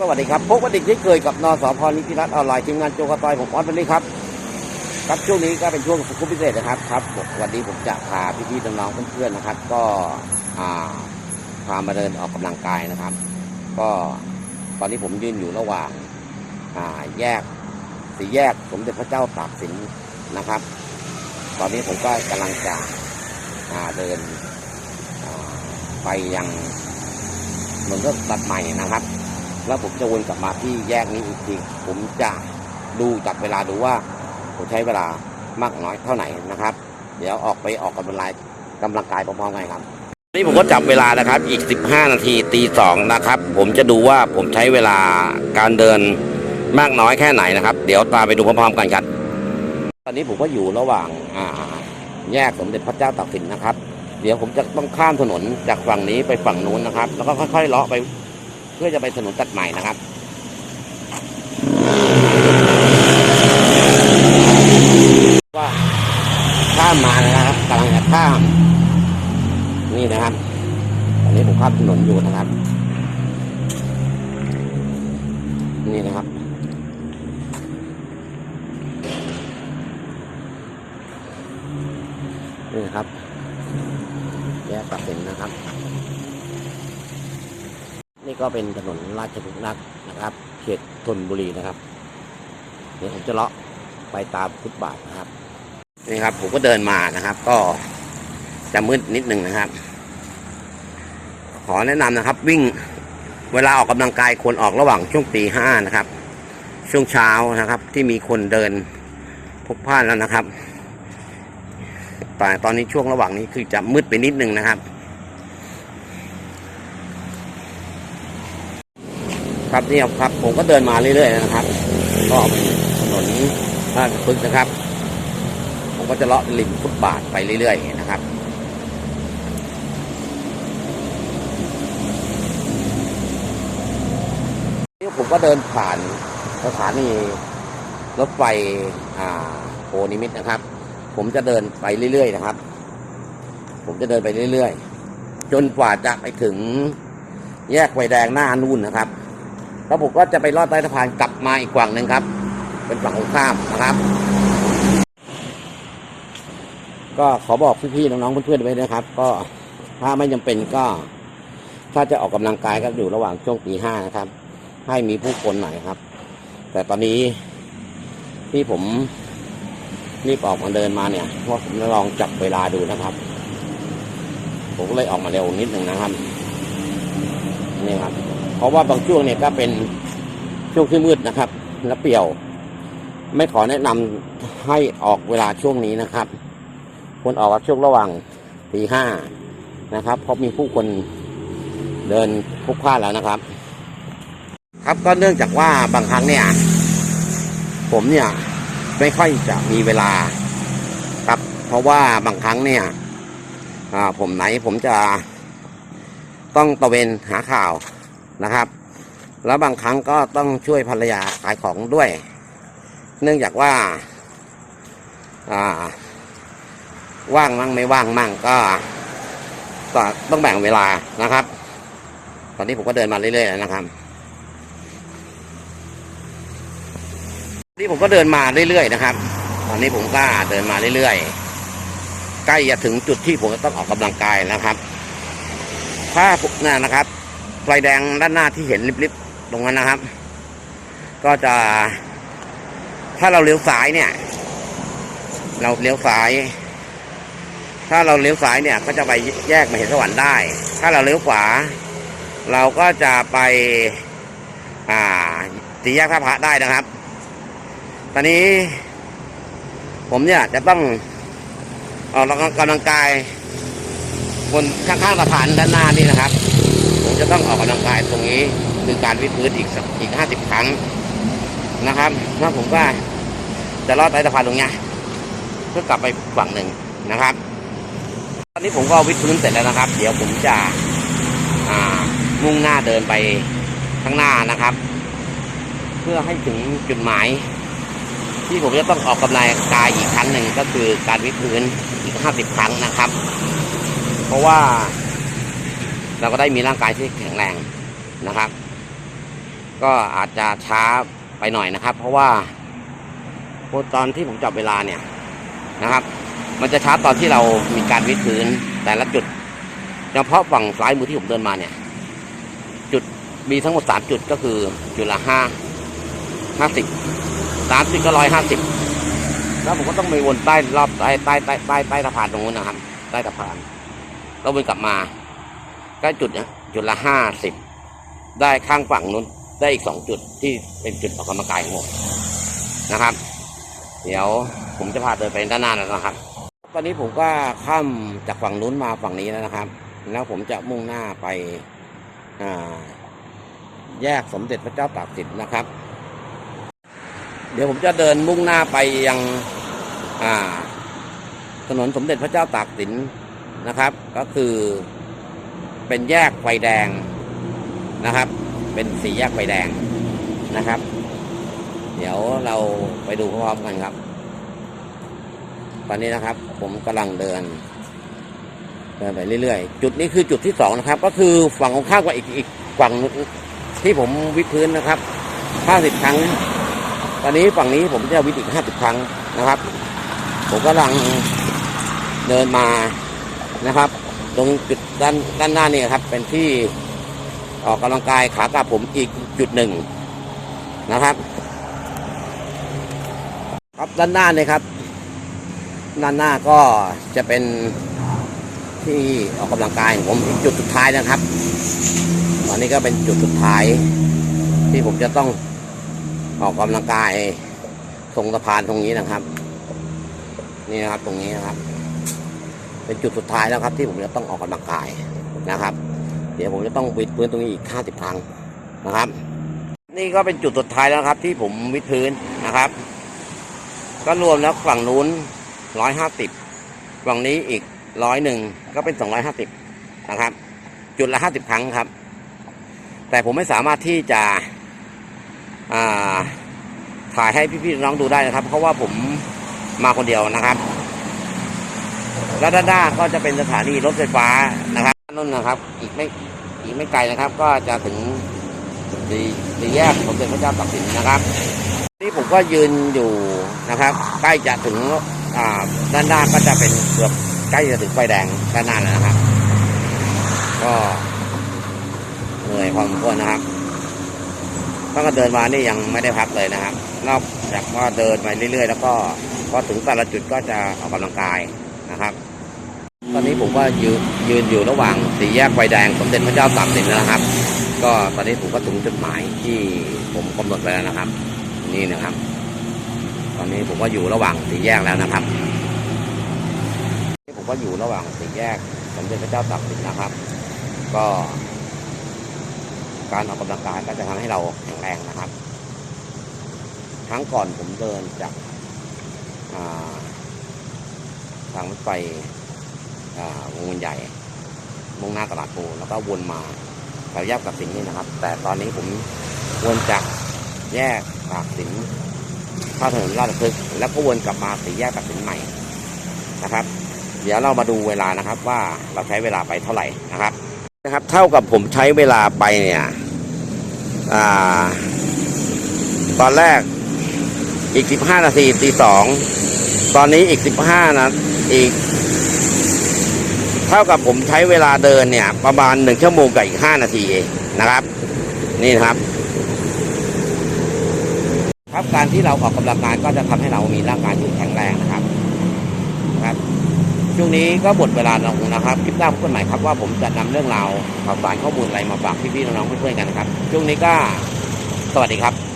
สวัสดีครับพบกันอีกที่เคยกับนสพนิติรัตน์ออนไลน์ทีมงานโจกตอยผมออสวันนี้ครับครับช่วงนี้ก็เป็นช่วงสุขุมพิเศษนะครับครับวันนี้ผมจะพาพี่ๆน้องๆเพื่อนๆนะครับ ก็พามาเดินออกกำลังกายนะครับ ก็ตอนนี้ผมยืนอยู่ระหว่างแยกสี่แยกสมเด็จพระเจ้าตากสินนะครับ ตอนนี้ผมก็กำลังจะเดินไปยังถนนรถตัดใหม่นะครับ แล้วผมจะวนกลับมาที่แยกนี้อีกทีผมจะดูจากเวลาดูว่า ผมใช้เวลามากน้อยเท่าไหร่นะครับ เดี๋ยวออกไปออกกำลังกายกำลังกายพร้อมๆกันครับนี่ผมก็จับเวลานะครับอีก 15 นาทีตีสองนะครับ ผมจะดูว่าผมใช้เวลาการเดินมากน้อยแค่ไหนนะครับ เดี๋ยวตามไปดูพร้อมๆกันครับตอนนี้ผมก็อยู่ระหว่างอ่าแยกสมเด็จพระเจ้าตากสินนะครับ เดี๋ยวผมจะต้องข้ามถนนจากฝั่งนี้ไปฝั่งนู้นนะครับ แล้วก็ค่อยๆเลาะไป เพื่อจะไปถนนตัดใหม่นะครับว่าข้ามมานะครับกำลังจะข้าม นี่นะครับ ตอนนี้ผมข้ามถนนอยู่นะครับ นี่นะครับนี่นะครับ แยกตัดสินนะครับ ก็เป็นถนนราชบุรีนะครับ เขตธนบุรีนะครับเดี๋ยวผมจะเลาะไปตามฟุตบาทนะครับนี่ครับ ผมก็เดินมานะครับ ก็จะมืดนิดหนึ่งนะครับ ขอแนะนำนะครับ วิ่งเวลาออกกำลังกายควรออกระหว่างช่วงตีห้านะครับ ช่วงเช้านะครับ ที่มีคนเดินพลุกพล่านแล้วนะครับแต่ตอนนี้ช่วงระหว่างนี้คือจะมืดไปนิดหนึ่งนะครับ ครับนี่ครับ ผมก็เดินมาเรื่อยๆนะครับ ก็เป็นถนนราชพฤกษ์นะครับ ผมก็จะเลาะริมฟุตบาทไปเรื่อยๆนะครับนี่ผมก็เดินผ่านสถานีรถไฟอ่าโพนิมิตนะครับ ผมจะเดินไปเรื่อยๆนะครับ ผมจะเดินไปเรื่อยๆ จนกว่าจะไปถึงแยกไฟแดงหน้านู่นนะครับ แล้วผมก็จะไปลอดใต้สะพานกลับมาอีกฝั่งหนึ่งครับ เป็นฝั่งตรงข้ามนะครับ ก็ขอบอกพี่ๆน้องๆเพื่อนๆไว้นะครับ ก็ถ้าไม่จำเป็นก็ ถ้าจะออกกำลังกายก็อยู่ระหว่างช่วงตีห้านะครับ ให้มีผู้คนหน่อยครับ แต่ตอนนี้ที่ผมรีบออกมาเดินมาเนี่ยเพราะผมจะลองจับเวลาดูนะครับ ผมก็เลยออกมาเร็วนิดหนึ่งนะครับ นี่ครับ เพราะว่าบางช่วงเนี่ยก็เป็นช่วงที่มืดนะครับ และเปี่ยว ไม่ขอแนะนำให้ออกเวลาช่วงนี้นะครับควรออกช่วงระหว่างตีห้านะครับ เพราะมีผู้คนเดินพลุกพล่านแล้วนะครับ ครับก็เนื่องจากว่าบางครั้งเนี่ย ผมเนี่ยไม่ค่อยจะมีเวลาครับ เพราะว่าบางครั้งเนี่ยผมไหนผมจะต้องตะเวนหาข่าว นะครับ แล้วบางครั้งก็ต้องช่วยภรรยาขายของด้วย เนื่องจากว่าอ่าว่างมั่งไม่ว่างมั่งก็ก็ต้องแบ่งเวลานะครับ ตอนนี้ผมก็เดินมาเรื่อยๆนะครับนี่ผมก็เดินมาเรื่อยๆนะครับ ตอนนี้ผมก็เดินมาเรื่อยๆ ใกล้จะถึงจุดที่ผมจะต้องออกกำลังกายนะครับ ถ้าผมนะครับ ไฟแดงด้านหน้าที่เห็นริบๆตรงนั้นนะครับ ก็จะ ถ้าเราเลี้ยวซ้ายเนี่ย เราเลี้ยวซ้าย ถ้าเราเลี้ยวซ้ายเนี่ย ก็จะไปแยกมาเห็นสวรรค์ได้ ถ้าเราเลี้ยวขวา เราก็จะไป อ่าสีแยกท่าพระได้นะครับ ตอนนี้ ผมเนี่ยจะต้องออกกำลังกายบนข้างๆสะพานด้านหน้านี่นะครับ ผมจะต้องออกกำลังกายตรงนี้ คือการวิดพื้นอีกสักอีกห้าสิบครั้งนะครับแล้วผมก็จะลอดใต้สะพานตรงนี้เพื่อกลับไปฝั่งหนึ่งนะครับ ตอนนี้ผมก็วิดพื้นเสร็จแล้วนะครับ เดี๋ยวผมจะมุ่งหน้าเดินไปข้างหน้านะครับ เพื่อให้ถึงจุดหมาย ที่ผมจะต้องออกกำลังกายอีกครั้งหนึ่งก็คือการวิดพื้นอีกห้าสิบครั้งนะครับ เพราะว่า เราก็ได้มีร่างกายที่แข็งแรงนะครับ ก็อาจจะช้าไปหน่อยนะครับ เพราะว่าตอนที่ผมจับเวลาเนี่ยนะครับ มันจะช้าตอนที่เรามีการวิดพื้นแต่ละจุดเฉพาะฝั่งซ้ายมือที่ผมเดินมาเนี่ย จุดมีทั้งหมดสามจุดก็คือจุดละห้าห้าสิบสามจุดก็ร้อยห้าสิบแล้วผมก็ต้องไปวนใต้รอบใต้ใต้ใต้ใต้ใต้สะพานตรงนู้นนะครับ ใต้สะพานแล้ววนกลับมา กล้จุดเนี่ยจุดละห้าสิบได้ข้างฝั่งนู้นได้อีกสองจุดที่เป็นจุดออกกำลังกายของผมนะครับ เดี๋ยวผมจะพาเดินไปด้านหน้าแล้วนะครับ ตอนนี้ผมก็ข้ามจากฝั่งนู้นมาฝั่งนี้แล้วนะครับ แล้วผมจะมุ่งหน้าไปแยกสมเด็จพระเจ้าตากสินนะครับ เดี๋ยวผมจะเดินมุ่งหน้าไปยังถนนสมเด็จพระเจ้าตากสินนะครับ ก็คือ เป็นแยกไฟแดงนะครับ เป็นสีแยกไฟแดงนะครับ เดี๋ยวเราไปดูพร้อมกันครับ ตอนนี้นะครับ ผมกำลังเดินเดินไปเรื่อยๆ จุดนี้คือจุดที่สองนะครับ ก็คือฝั่งของข้ามกับอีกอีกฝั่งที่ผมวิดพื้นนะครับห้าสิบครั้ง ตอนนี้ฝั่งนี้ผมจะวิดอีกห้าสิบครั้งนะครับ ผมกำลังเดินมานะครับ ตรงจุดด้านด้านหน้านี่ครับ เป็นที่ออกกำลังกายขากลับผมอีกจุดหนึ่งนะครับ ครับด้านหน้าเนี่ยครับ ด้านหน้าก็จะเป็นที่ออกกำลังกายของผมอีกจุดสุดท้ายนะครับตอนนี้ก็เป็นจุดสุดท้าย ที่ผมจะต้องออกกำลังกายตรงสะพานตรงนี้นะครับ นี่นะครับตรงนี้นะครับ เป็นจุดสุดท้ายแล้วครับ ที่ผมจะต้องออกกำลังกายนะครับ เดี๋ยวผมจะต้องวิดพื้นตรงนี้อีกห้าสิบครั้งนะครับ นี่ก็เป็นจุดสุดท้ายแล้วครับ ที่ผมวิดพื้นนะครับ ก็รวมแล้วฝั่งนู้นร้อยห้าสิบฝั่งนี้อีกร้อยหนึ่งก็เป็นสองร้อยห้าสิบนะครับ จุดละห้าสิบครั้งครับ แต่ผมไม่สามารถที่จะถ่ายให้พี่ๆน้องดูได้นะครับ เพราะว่าผมมาคนเดียวนะครับ แล้วด้านหน้าก็จะเป็นสถานีรถไฟฟ้านะครับนั่นนะครับ อีกไม่อีกไม่ไกลนะครับ ก็จะถึงสี่สี่แยกสมเด็จพระเจ้าตากสินนะครับนี่ผมก็ยืนอยู่นะครับ ใกล้จะถึงอ่าด้านหน้าก็จะเป็นเกือบใกล้จะถึงไฟแดงด้านหน้าแล้วนะครับ ก็เหนื่อยพอสมควรนะครับตั้งแต่เดินมานี่ยังไม่ได้พักเลยนะครับ นอกจากว่าเดินไปเรื่อย ๆ แล้วก็พอถึงแต่ละจุดก็จะออกกำลังกาย นะครับ ตอนนี้ผมก็ยืนยืนอยู่ระหว่างสี่แยกไฟแดงสมเด็จพระเจ้าตากสินแล้วนะครับ ก็ตอนนี้ผมก็ถึงจุดหมายที่ผมกำหนดไว้แล้วนะครับ นี่นะครับ ตอนนี้ผมก็อยู่ระหว่างสี่แยกแล้วนะครับผมก็อยู่ระหว่างสี่แยกสมเด็จพระเจ้าตากสินนะครับ ก็ การออกกำลังกายก็จะทำให้เราแข็งแรงนะครับ ครั้งก่อนผมเดินจากอ่าางรถไฟวงเวียนใหญ่ มุ่งหน้าตลาดปูแล้วก็วนมาแถวแยกกับสินนี่นะครับ แต่ตอนนี้ผมวนจากแยกตากสินข้าถนนราชพฤกษ์แล้วก็วนกลับมาสี่แยกตากสินใหม่นะครับ เดี๋ยวเรามาดูเวลานะครับว่าเราใช้เวลาไปเท่าไหร่นะครับนะครับ เท่ากับผมใช้เวลาไปเนี่ยอตอนแรกอีกสิบห้านาทีตีสองตอนนี้อีกสิบห้านะ อีก เท่ากับผมใช้เวลาเดินเนี่ย ประมาณหนึ่งชั่วโมงกับอีกห้านาทีนะครับ นี่นะครับ ครับการที่เราออกกำลังกายก็จะทำให้เรามีร่างกายที่แข็งแรงนะครับนะครับช่วงนี้ก็หมดเวลาลงนะครับคลิปหน้าพบกันใหม่ครับว่าผมจะนำเรื่องราวข่าวสารข้อมูลอะไรมาฝากพี่ๆน้องๆเพื่อนๆกันนะครับช่วงนี้ก็สวัสดีครับ